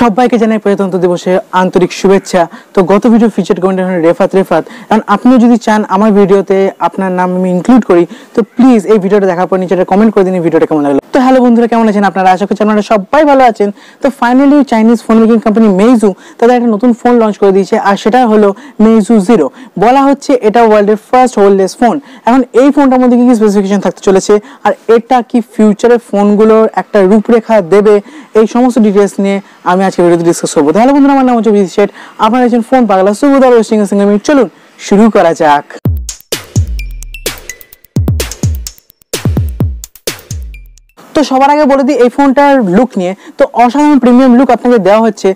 সবাইকে জানাই প্রজাতন্ত্র দিবসে আন্তরিক শুভেচ্ছা। তো গত video feature comment Refat Refat. কারণ আপনি যদি চান আমার ভিডিওতে আপনার নাম আমি ইনক্লুড করি, তো প্লিজ এই ভিডিওটা দেখার পর নিচে কমেন্ট করে দিন ভিডিওটা কেমন লাগল? হ্যালো বন্ধুরা, কেমন আছেন আপনারা? আশা করছি আপনারা সবাই ভালো আছেন। তো finally Chinese phone making company Meizu তাদের একটা নতুন ফোন লঞ্চ করে দিয়েছে, আর সেটা হলো মেইজু জিরো বলা হচ্ছে এটা ওয়ার্ল্ডের ফার্স্ট হোল্ডলেস ফোন এখন এই ফোনটার মধ্যে কি কি স্পেসিফিকেশন থাকতে চলেছে, আর এটা কি ফিউচারের ফোনগুলোর একটা রূপরেখা দেবে, এই সমস্ত ডিটেলস নিয়ে আমি আজকে ভিডিওতে ডিসকাস করব। তাহলে বন্ধুরা, আমার নাম হচ্ছে শেঠ। আপনারা একজন ফোন পাগলা সুবিধা সিঙ্গেল মিনিট চলুন, শুরু করা যাক। তো সবার আগে বলে দিই এই ফোনটার লুক নিয়ে। তো অসাধারণ প্রিমিয়াম লুক আপনাকে দেওয়া হচ্ছে।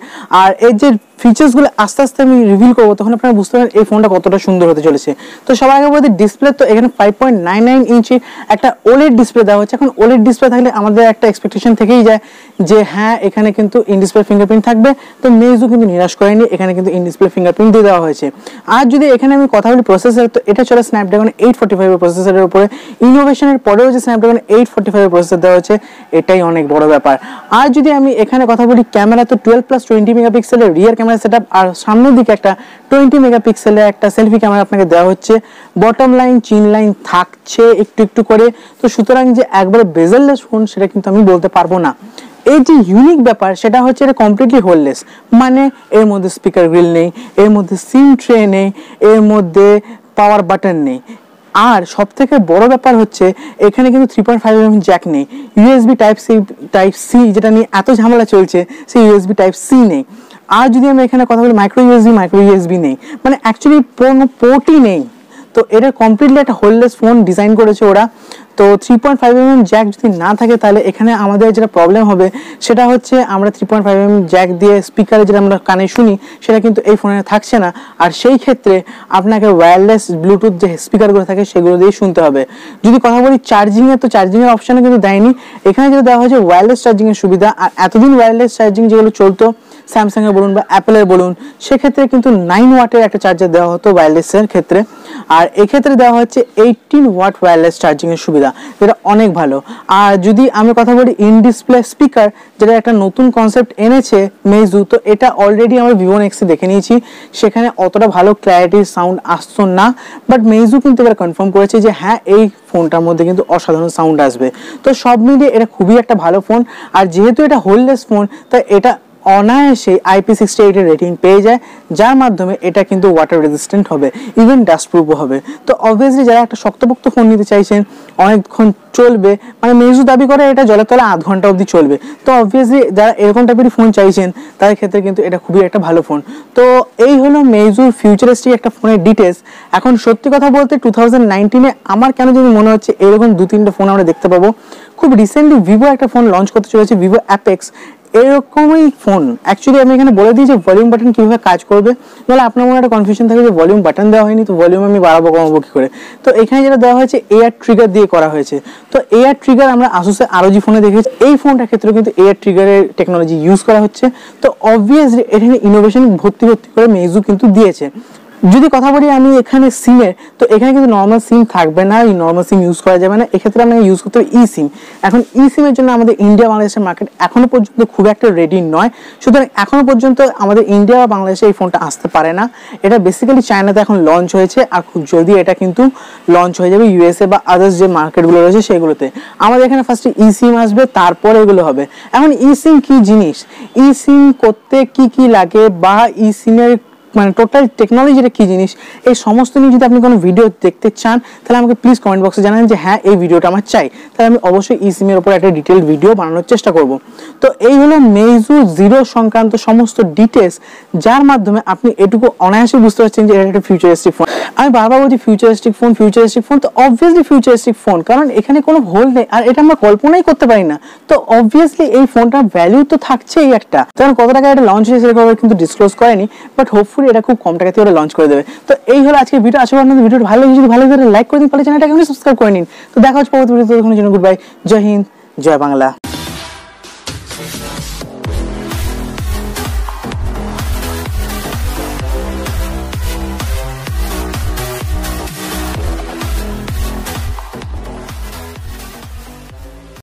আর এর যে ফিচার্সগুলো আস্তে আস্তে আমি রিভিল করব, তখন আপনারা বুঝতে পারেন এই ফোনটা কতটা সুন্দর হতে চলেছে। তো সবার আগে বলতে ডিসপ্লে তো এখানে five point nine nine inch একটা ওলেড ডিসপ্লে দেওয়া হচ্ছে এখন ওলেড ডিসপ্লে থাকলে আমাদের একটা এক্সপেকটেশন থেকেই যায় যে হ্যাঁ এখানে কিন্তু ইন ডিসপ্লে ফিঙ্গারপ্রিন্ট থাকবে। তো মেজও কিন্তু নিরাশ করেনি, এখানে কিন্তু ইন ডিসপ্লে ফিঙ্গারপ্রিন্ট দিয়ে দেওয়া হয়েছে। আর যদি এখানে আমি কথা বলি প্রসেসর তো এটা চলে স্ন্যাপড্রাগন এইট ফোর্টি ফাইভের প্রসেসরের উপরে। ইনোভেশনের পরেও যে স্ন্যাপড্রাগন এইট ফোর্টি ফাইভের প্রসেসর দেওয়া হচ্ছে এটাই অনেক বড় ব্যাপার। আর যদি আমি এখানে কথা বলি, ক্যামেরা তো টুয়েলভ প্লাস টোয়েন্টি মেগাপিক্সেলের রিয়ার ক্যামেরা সেট আর সামনের দিকে একটা টোয়েন্টি মেগাপিক্সেলের একটা সেলফি ক্যামেরা আপনাকে দেওয়া হচ্ছে। বটম লাইন চিন লাইন থাকছে একটু একটু করে। তো সুতরাং যে একবারে বেজেললেস ফোন সেটা কিন্তু আমি বলতে পারব না। এই যে ইউনিক ব্যাপার, সেটা হচ্ছে এটা কমপ্লিটলি হোললেস মানে এর মধ্যে স্পিকার গ্রিল নেই, এর মধ্যে সিম ট্রে নেই, এর মধ্যে পাওয়ার বাটন নেই। আর সব থেকে বড় ব্যাপার হচ্ছে, এখানে কিন্তু three point five M jack নেই। USB type C type C যেটা নিয়ে এত ঝামেলা চলছে, সেই ইউএসবি টাইপ সি নেই। আর যদি আমি এখানে কথা বলি মাইক্রো ইউএসবি মাইক্রো ইউএসবি নেই। মানে অ্যাকচুয়ালি কোনো পোর্টই নেই। তো এটা কমপ্লিটলি একটা হোললেস ফোন ডিজাইন করেছে ওরা। তো three point five M jack যদি না থাকে, তাহলে এখানে আমাদের যেটা প্রবলেম হবে, সেটা হচ্ছে আমরা three point five M jack দিয়ে স্পিকারে যেটা আমরা কানে শুনি, সেটা কিন্তু এই ফোনে থাকছে না। আর সেই ক্ষেত্রে আপনাকে ওয়্যারলেস ব্লুটুথ যে স্পিকারগুলো থাকে, সেগুলো দিয়ে শুনতে হবে। যদি কথা বলি চার্জিংয়ে তো চার্জিংয়ের অপশানে কিন্তু দেয়নি। এখানে যেটা দেওয়া হয়েছে ওয়্যারলেস চার্জিংয়ের সুবিধা। আর এতদিন ওয়্যারলেস চার্জিং যেগুলো চলতো স্যামসাংয়ের বলুন বা অ্যাপেলের বলুন, সেক্ষেত্রে কিন্তু নাইন ওয়াটের একটা চার্জার দেওয়া হতো ওয়্যারলেসের ক্ষেত্রে। আর এক্ষেত্রে দেওয়া হচ্ছে এইটিন ওয়াট ওয়্যারলেস চার্জিংয়ের সুবিধা, যেটা অনেক ভালো। আর যদি আমি কথা বলি ইন ডিসপ্লে স্পিকার যেটা একটা নতুন কনসেপ্ট এনেছে মেজু তো এটা অলরেডি আমরা ভিভো নেক্সে দেখে নিয়েছি। সেখানে অতটা ভালো ক্ল্যারিটি সাউন্ড আসতো না। বাট মেজু কিন্তু এবার কনফার্ম করেছে যে হ্যাঁ এই ফোনটার মধ্যে কিন্তু অসাধারণ সাউন্ড আসবে। তো সব মিলিয়ে এটা খুবই একটা ভালো ফোন আর যেহেতু এটা হোল্ডলেস ফোন তাই এটা অনায়াসে আইপি সিক্সটি এইটের রেটিং পেয়ে যায়, যার মাধ্যমে এটা কিন্তু ওয়াটার রেজিস্ট্যান্ট হবে ইভেন ডাস্টপ্রুফও হবে। তো অবভিয়াসলি যারা একটা শক্তপোক্ত ফোন নিতে চাইছেন, অনেকক্ষণ চলবে মানে মেজু দাবি করে এটা জলের তলে আধ ঘণ্টা অবধি চলবে। তো অবভিয়াসলি যারা এরকম টাইপেরই ফোন চাইছেন, তাদের ক্ষেত্রে কিন্তু এটা খুবই একটা ভালো ফোন তো এই হলো মেজুর ফিউচারিস্টিক একটা ফোনের ডিটেলস এখন সত্যি কথা বলতে টু থাউজেন্ড নাইনটিনে আমার কেন যদি মনে হচ্ছে এরকম দু তিনটে ফোন আমরা দেখতে পাবো। খুব রিসেন্টলি ভিভো একটা ফোন লঞ্চ করতে চলেছে ভিভো অ্যাপেক্স এরকমই ফোন অ্যাকচুয়ালি আমি এখানে বলে দিই যে ভলিউম বাটন কীভাবে কাজ করবে। তাহলে আপনার মনে একটা কনফিউশন থাকে যে ভলিউম বাটন দেওয়া হয়নি, তো ভলিউম আমি বাড়াবো, কমাবো কি করে? তো এখানে যেটা দেওয়া হয়েছে এয়ার ট্রিগার দিয়ে করা হয়েছে। তো এয়ার ট্রিগার আমরা আসুসে আরও জি ফোনে দেখেছি। এই ফোনটার ক্ষেত্রে কিন্তু এয়ার ট্রিগারের টেকনোলজি ইউজ করা হচ্ছে। তো অবভিয়াসলি এখানে ইনোভেশন ভর্তি ভর্তি করে মেজু কিন্তু দিয়েছে। যদি কথা বলি আমি এখানে সিমের তো এখানে কিন্তু নর্মাল সিম থাকবে না, এই নর্মাল সিম ইউজ করা যাবে না। এক্ষেত্রে আমরা ইউজ করতে ই সিম এখন ই সিমের জন্য আমাদের ইন্ডিয়া বাংলাদেশের মার্কেট এখনও পর্যন্ত খুব একটা রেডি নয়। সুতরাং এখনও পর্যন্ত আমাদের ইন্ডিয়া বা বাংলাদেশে এই ফোনটা আসতে পারে না। এটা বেসিক্যালি চায়নাতে এখন লঞ্চ হয়েছে। আর খুব জলদি এটা কিন্তু লঞ্চ হয়ে যাবে ইউএসএ বা আদার্স যে মার্কেটগুলো রয়েছে সেগুলোতে। আমাদের এখানে ফার্স্টে ই সিম আসবে, তারপরে এগুলো হবে। এখন ই সিম কি জিনিস? ই সিম করতে কি কি লাগে বা ই সিমের মানে টোটাল টেকনোলজিটা কি জিনিস? এই সমস্ত নিয়ে যদি আপনি কোনো ভিডিও দেখতে চান, তাহলে আমাকে প্লিজ কমেন্ট বক্সে জানান যে হ্যাঁ এই ভিডিওটা আমার চাই। তাহলে আমি অবশ্যই ই সিমের উপর একটা ডিটেল ভিডিও বানানোর চেষ্টা করব। তো এই হলো মেজু জিরো সংক্রান্ত সমস্ত ডিটেলস যার মাধ্যমে আপনি এটুকু অনায়াসে বুঝতে পারছেন যে এটা একটা ফিউচারিস্টিক ফোন আমি বারবার বলছি ফিউচারিস্টিক ফোন ফিউচারিস্টিক ফোন তো অবভিয়াসলি ফিউচারিস্টিক ফোন কারণ এখানে কোনো হোল নেই, আর এটা আমরা কল্পনাই করতে পারি না। তো অবভিয়াসলি এই ফোনটার ভ্যালু তো থাকছেই একটা। কারণ কত টাকা এটা লঞ্চ হয়েছে কিন্তু ডিসক্লোজ করেনি বাট হোপফুলি এটা খুব কম টাকাতে ওরা লঞ্চ করে দেবে। তো এই হলো আজকে ভিডিও করি আপনাদের ভিডিওটা ভালো লাগে যদি ভালো লাগে লাইক করে দিন, পারলে চ্যানেলটাকে সাবস্ক্রাইব করে নিন। তো দেখা হচ্ছে পরবর্তী ভিডিওতে তখন জন্য গুড বাই জয় হিন্দ, জয় বাংলা।